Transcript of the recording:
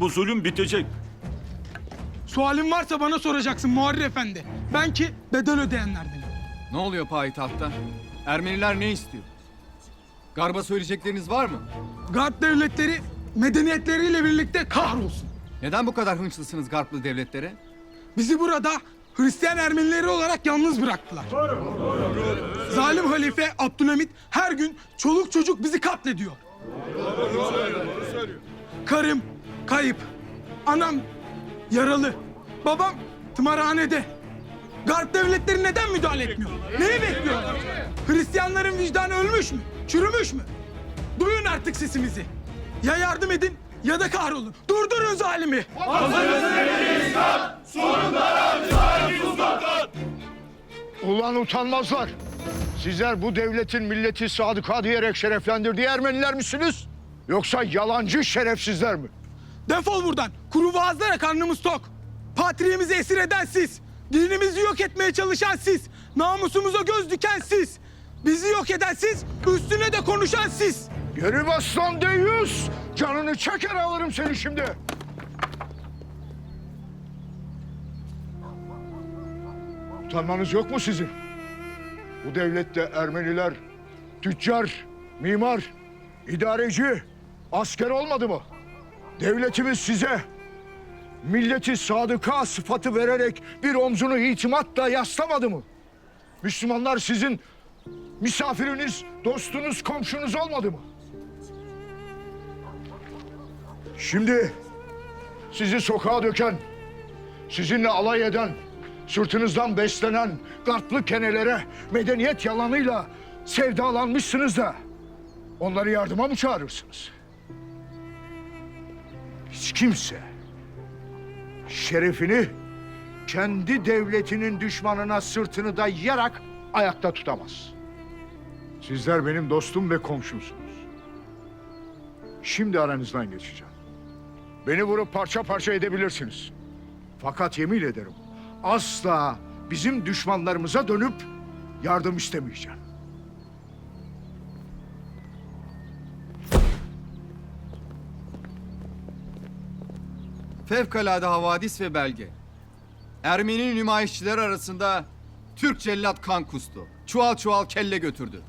Bu zulüm bitecek. Sualin varsa bana soracaksın Muharrir Efendi. Ben ki bedel ödeyenlerdenim. Ne oluyor payitahtta? Ermeniler ne istiyor? Garba söyleyecekleriniz var mı? Garp devletleri medeniyetleriyle birlikte kahrolsun. Neden bu kadar hınçlısınız Garplı devletlere? Bizi burada Hristiyan Ermenileri olarak yalnız bıraktılar. Zalim halife Abdülhamit her gün çoluk çocuk bizi katlediyor. Karım kayıp. Anam yaralı. Babam tımarhanede. Garp devletleri neden müdahale etmiyor? Neyi bekliyorlar? Hristiyanların vicdanı ölmüş mü? Çürümüş mü? Duyun artık sesimizi. Ya yardım edin ya da kahrolun. Durdurun zalimi. Ulan utanmazlar. Sizler bu devletin milleti sadıka diyerek şereflendirdiği Ermeniler misiniz? Yoksa yalancı şerefsizler mi? Defol buradan. Kuru vaazlara karnımız tok. Patriyemizi esir eden siz. Dinimizi yok etmeye çalışan siz. Namusumuza göz diken siz. Bizi yok eden siz. Üstüne de konuşan siz. Geri bas lan deyyus! Canını çeker alırım seni şimdi. Utanmanız yok mu sizin? Bu devlette Ermeniler tüccar, mimar, idareci, asker olmadı mı? Devletimiz size milleti sadıka sıfatı vererek bir omzunu itimatla yaslamadı mı? Müslümanlar sizin misafiriniz, dostunuz, komşunuz olmadı mı? Şimdi sizi sokağa döken, sizinle alay eden, sırtınızdan beslenen garplı kenelere medeniyet yalanıyla sevdalanmışsınız da onları yardıma mı çağırırsınız? Hiç kimse şerefini kendi devletinin düşmanına sırtını dayayarak ayakta tutamaz. Sizler benim dostum ve komşumsunuz. Şimdi aranızdan geçeceğim. Beni vurup parça parça edebilirsiniz. Fakat yemin ederim asla bizim düşmanlarımıza dönüp yardım istemeyeceğim. Fevkalade havadis ve belge. Ermeni nümayişçiler arasında Türk cellat kan kustu. Çuval çuval kelle götürdü.